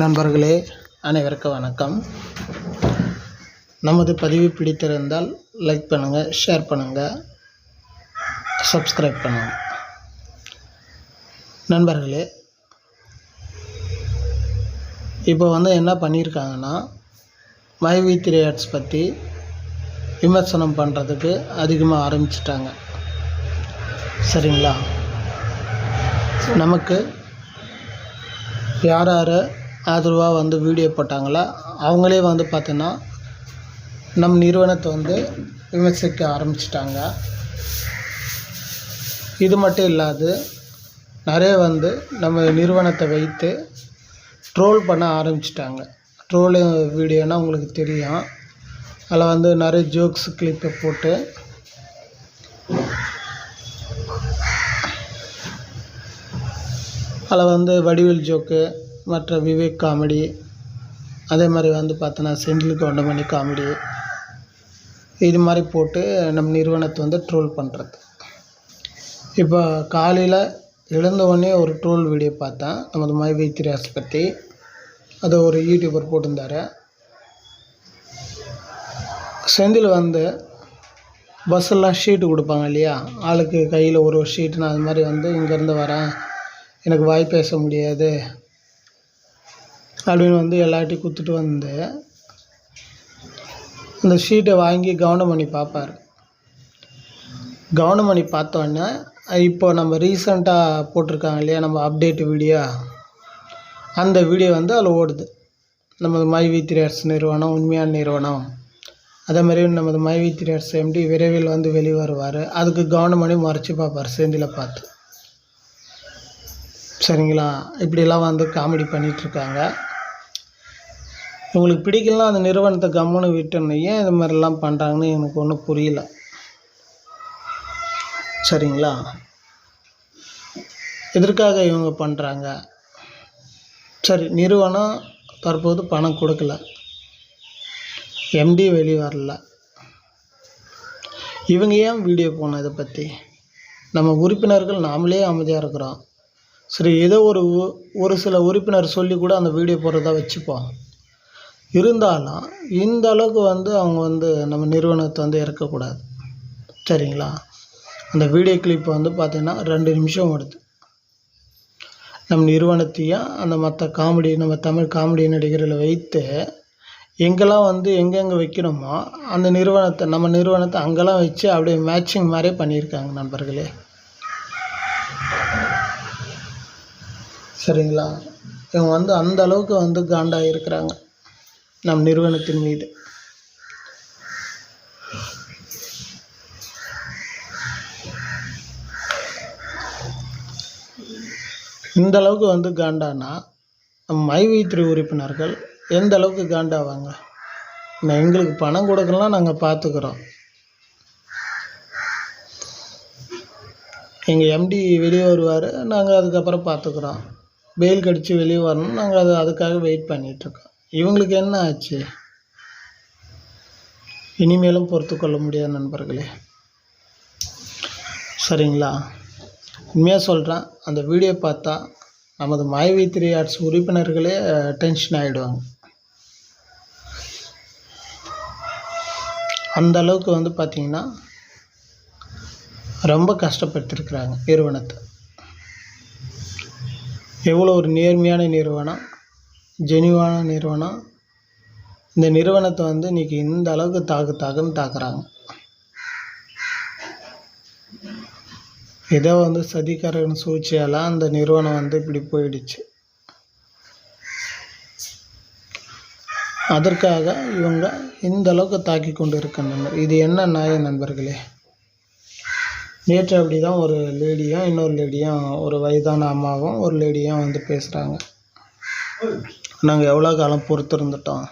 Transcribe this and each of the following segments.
நண்பர்களே அனைவருக்கும் வணக்கம். நமது பதிவு பிடித்திருந்தால் லைக் பண்ணுங்கள் ஷேர் பண்ணுங்கள் சப்ஸ்கிரைப் பண்ணுங்கள் நண்பர்களே இப்போ வந்து என்ன பண்ணியிருக்காங்கன்னா மைவி த்ரீ ஆர்ட்ஸ் பற்றி விமர்சனம் பண்ணுறதுக்கு அதிகமாக ஆரம்பிச்சிட்டாங்க. சரிங்களா? நமக்கு யார் யாரை ஆதரவாக வந்து வீடியோ போட்டாங்களோ? அவங்களே வந்து பார்த்தீங்கன்னா நம் நிறுவனத்தை வந்து விமர்சிக்க ஆரம்பிச்சிட்டாங்க. இது மட்டும் இல்லாது நிறைய வந்து நம்ம நிறுவனத்தை வைத்து ட்ரோல் பண்ண ஆரம்பிச்சிட்டாங்க. ட்ரோலு வீடியோனால் உங்களுக்கு தெரியும். அதில் வந்து நிறைய ஜோக்ஸ் கிளிப்பை போட்டு அதில் வந்து வடிவேல் ஜோக்கு மற்ற விவேக் காமெடி அதே மாதிரி வந்து பார்த்தோன்னா செந்தில் கவுண்டமணி காமெடி இது மாதிரி போட்டு நம் நிறுவனத்தை வந்து ட்ரோல் பண்ணுறது இப்போ காலையில் எழுந்த உடனே ஒரு ட்ரோல் வீடியோ பார்த்தேன். நமது மைவை திரியாஸ் பற்றி அதை ஒரு யூடியூபர் போட்டிருந்தார். செந்தில் வந்து பஸ்ஸெல்லாம் ஷீட்டு கொடுப்பாங்க இல்லையா? ஆளுக்கு கையில் ஒரு ஒரு ஷீட்டு நான் அது மாதிரி வந்து இங்கேருந்து வரேன். எனக்கு வாய் பேச முடியாது. அப்படின்னு வந்து எல்லார்ட்டையும் கொடுத்துட்டு வந்து அந்த ஷீட்டை வாங்கி கவனம் பண்ணி பார்ப்பார் கவனம் பண்ணி பார்த்தோன்னே இப்போ நம்ம ரீசண்டாக போட்டிருக்காங்க இல்லையா நம்ம அப்டேட் வீடியோ அந்த வீடியோ வந்து அதில் ஓடுது. நமது மைவி திரியர்ஸ் நிறுவனம் உண்மையான நிறுவனம். அதே மாதிரி நமது மைவி திரியர்ஸ் எம்டி விரைவில் வந்து வெளியே வருவார் அதுக்கு கவனம் பண்ணி மறைச்சி பார்ப்பார் செந்தில பார்த்து. சரிங்களா? இப்படிலாம் வந்து காமெடி பண்ணிகிட்ருக்காங்க உங்களுக்கு பிடிக்கலனா அந்த நிறுவனத்தை கம்முன்னு விட்டுன்னு ஏன் இது மாதிரிலாம் பண்ணுறாங்கன்னு எனக்கு ஒன்றும் புரியல. சரிங்களா? எதற்காக இவங்க பண்ணுறாங்க சரி நிறுவனம் தற்போது பணம் கொடுக்கல. எம்டி வெளியே வரல. இவங்க ஏன் வீடியோ போனோம் இதை பற்றி நம்ம உறுப்பினர்கள் நாமளே அமைதியாக இருக்கிறோம். சரி ஏதோ ஒரு ஒரு சில உறுப்பினர் சொல்லி கூட அந்த வீடியோ போடுறதா வச்சுப்போம். இருந்தாலும் இந்த அளவுக்கு வந்து அவங்க வந்து நம்ம நிறுவனத்தை வந்து இறக்கக்கூடாது. சரிங்களா? அந்த வீடியோ கிளிப் வந்து பார்த்திங்கன்னா ரெண்டு நிமிஷம் ஓடுது. நம் நிறுவனத்தையும் அந்த மற்ற காமெடி நம்ம தமிழ் காமெடி நடிகர்களை வைத்து எங்கெல்லாம் வந்து எங்கெங்கே வைக்கணுமோ அந்த நிறுவனத்தை நம்ம நிறுவனத்தை அங்கெல்லாம் வச்சு அப்படியே மேட்சிங் மாதிரியே பண்ணியிருக்காங்க நண்பர்களே. சரிங்களா? இவங்க வந்து அந்த அளவுக்கு வந்து காண்டாக இருக்கிறாங்க நம் நிறுவனத்தின் மீது. இந்த அளவுக்கு வந்து காண்டானா நம்ம மைவி உறுப்பினர்கள் எந்த அளவுக்கு காண்டாவாங்க? நான் எங்களுக்கு பணம் கொடுக்கலாம் நாங்கள் பார்த்துக்குறோம் எங்கள் எம்டி வெளியே வருவார் நாங்கள் அதுக்கப்புறம் பார்த்துக்குறோம் வெயில் கடித்து வெளியே வரணும் நாங்கள் அது அதுக்காக வெயிட் பண்ணிகிட்ருக்கோம் இவங்களுக்கு என்ன ஆச்சு? இனிமேலும் பொறுத்து கொள்ள முடியாத நண்பர்களே. சரிங்களா? உண்மையாக சொல்கிறேன் அந்த வீடியோ பார்த்தா நமது மாயவி த்ரீ ஆர்ட்ஸ் உறுப்பினர்களே டென்ஷன் ஆகிடுவாங்க அந்த அளவுக்கு வந்து பார்த்திங்கன்னா ரொம்ப கஷ்டப்பட்டுருக்குறாங்க நிறுவனத்தை. எவ்வளோ ஒரு நேர்மையான நிறுவனம் ஜெனிவான நிறுவனம். இந்த நிறுவனத்தை வந்து இன்றைக்கி இந்த அளவுக்கு தாக்கு தாக்குன்னு தாக்குறாங்க. ஏதோ வந்து சதிகாரன் சூழ்ச்சியாலாம் அந்த நிறுவனம் வந்து இப்படி போயிடுச்சு. அதற்காக இவங்க இந்த அளவுக்கு தாக்கி கொண்டு இருக்கின்றனர் இது என்ன நியாய நண்பர்களே? நேற்று அப்படி தான் ஒரு லேடியும் இன்னொரு லேடியும் ஒரு வயதான அம்மாவும் ஒரு லேடியும் வந்து பேசுகிறாங்க நாங்கள் எவ்வளோ காலம் பொறுத்திருந்துட்டோம்?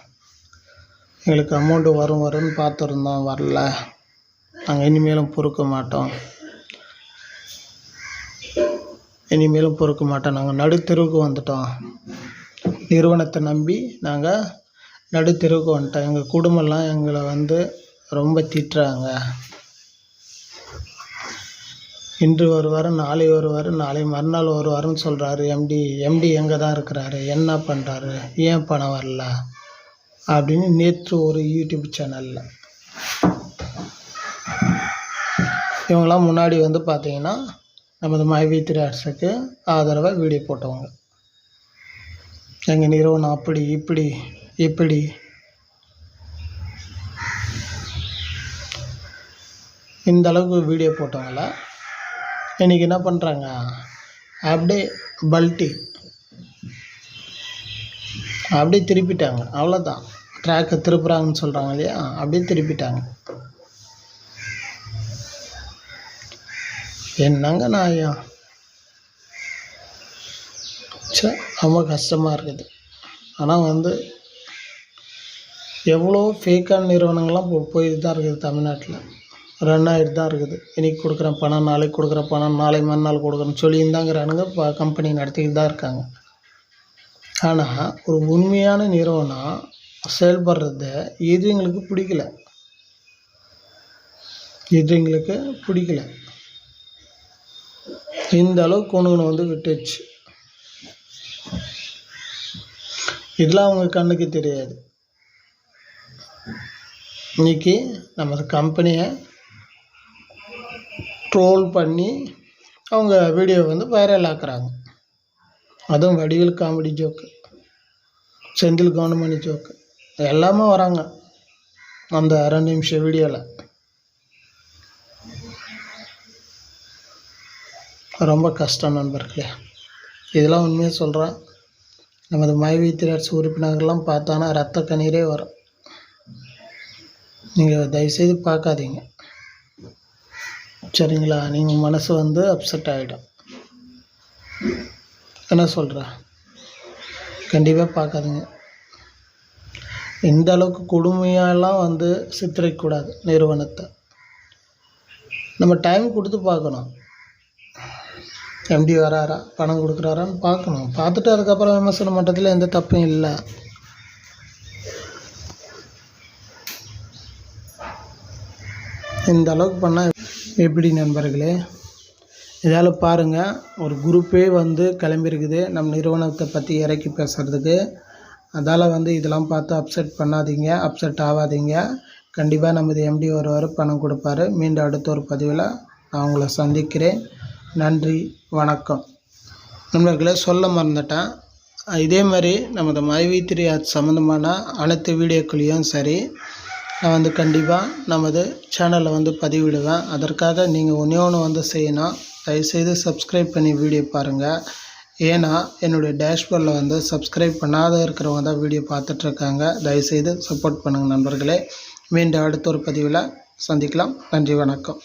எங்களுக்கு அமௌண்ட்டு வரும் வரும்னு பார்த்துருந்தோம் வரல. நாங்கள் இனிமேலும் பொறுக்க மாட்டோம். இனிமேலும் பொறுக்க மாட்டோம். நாங்கள் நடுத்தெருவுக்கு வந்துட்டோம். நிறுவனத்தை நம்பி நாங்கள் நடுத்தெருவுக்கு வந்துட்டோம். எங்கள் குடும்பம்லாம் எங்களை வந்து ரொம்ப திட்டுறாங்க. இன்று வருவார் நாளை வருவார் நாளை மறுநாள் வருவாருன்னு சொல்கிறாரு எம்டி எம்டி எங்கே தான் இருக்கிறாரு? என்ன பண்ணுறாரு ஏன் பணம் வரல? அப்படின்னு நேற்று ஒரு யூடியூப் சேனலில் இவங்களாம் முன்னாடி வந்து பார்த்தீங்கன்னா நமது மைவி த்ரீ ஆர்ட்ஸுக்கு ஆதரவாக வீடியோ போட்டவங்க. எங்கள் நிறுவனம் அப்படி இப்படி இப்படி. இந்த அளவுக்கு வீடியோ போட்டவங்கள இன்றைக்கி என்ன பண்ணுறாங்க அப்படியே பல்ட்டி. அப்படியே திருப்பிட்டாங்க. அவ்வளோதான் ட்ராக்கை திருப்புறாங்கன்னு சொல்கிறாங்க இல்லையா? அப்படியே திருப்பிட்டாங்க. என்னங்க ஐயா ச்சே ரொம்ப கஷ்டமாக இருக்குது. ஆனால் வந்து எவ்வளோ ஃபேக்கான நிறுவனங்கள்லாம் போ போயிட்டு தான் இருக்குது தமிழ்நாட்டில். ரன் ஆகிட்டு தான் இருக்குது. இன்றைக்கி கொடுக்குறேன் பணம் நாளைக்கு கொடுக்குறேன் பணம் நாளை மறுநாள் கொடுக்குறேன்னு சொல்லியிருந்தாங்கிறானுங்க இப்போ கம்பெனி நடத்திக்கிட்டு தான் இருக்காங்க. ஆனால் ஒரு உண்மையான நிறுவனம் செயல்படுறத இது எங்களுக்கு பிடிக்கல? இது எங்களுக்கு பிடிக்கல? இந்த அளவுக்கு கொண்டு வந்து விட்டுச்சு இதெல்லாம் அவங்க கண்ணுக்கு தெரியாது. இன்னைக்கு நமது கம்பெனியை ட்ரோல் பண்ணி அவங்க வீடியோ வந்து வைரல் ஆக்குறாங்க. அதுவும் வடிவில் comedy joke Senthil Goundamani joke எல்லாமே வராங்க அந்த ரெண்டு நிமிஷம் வீடியோவில் ரொம்ப கஷ்டம் நண்பர்களே. இதெல்லாம் உண்மையாக சொல்கிறேன் நமது மைவி திரட்சி உறுப்பினர்கள்லாம் பார்த்தானா ரத்த கண்ணீரே வரும். நீங்கள் தயவுசெய்து பார்க்காதீங்க. சரிங்களா? நீங்கள் மனசு வந்து அப்செட் ஆகிடும் என்ன சொல்கிற கண்டிப்பாக பார்க்காதீங்க. இந்த அளவுக்கு கொடுமையாலாம் வந்து சித்தரிக்கக்கூடாது நிறுவனத்தை. நம்ம டைம் கொடுத்து பார்க்கணும். எம்டி வராரா? பணம் கொடுக்குறாரான்னு பார்க்கணும். பார்த்துட்டு அதுக்கப்புறம் விமர்சன மட்டத்தில் எந்த தப்பும் இல்லை. இந்த அளவுக்கு பண்ணால் எப்படி நண்பர்களே? இதால் பாருங்கள் ஒரு குரூப்பே வந்து கிளம்பிருக்குது. நம்ம நிறுவனத்தை பற்றி இறக்கி பேசுகிறதுக்கு அதால் வந்து இதெல்லாம் பார்த்து அப்செட் பண்ணாதீங்க அப்செட் ஆகாதீங்க. கண்டிப்பாக நமது எம்டி வருவார் பணம் கொடுப்பாரு. மீண்டும் அடுத்த ஒரு பதிவில் நான் உங்களை சந்திக்கிறேன். நன்றி வணக்கம். நண்பர்களே சொல்ல மறந்துட்டேன். இதே மாதிரி நமது மைவி த்ரீ சம்மந்தமான அனைத்து வீடியோக்களையும் சரி நான் வந்து கண்டிப்பாக நமது சேனலில் வந்து பதிவிடுவேன். அதற்காக நீங்கள் ஒன்றே ஒன்று வந்து செய்யணும். தயவுசெய்து சப்ஸ்கிரைப் பண்ணி வீடியோ பாருங்கள் ஏன்னா என்னுடைய டேஷ்போர்டில் வந்து சப்ஸ்கிரைப் பண்ணாத இருக்கிறவங்க தான் வீடியோ பார்த்துட்ருக்காங்க தயவுசெய்து சப்போர்ட் பண்ணுங்கள் நண்பர்களே. மீண்டும் அடுத்த ஒரு பதிவில் சந்திக்கலாம். நன்றி வணக்கம்.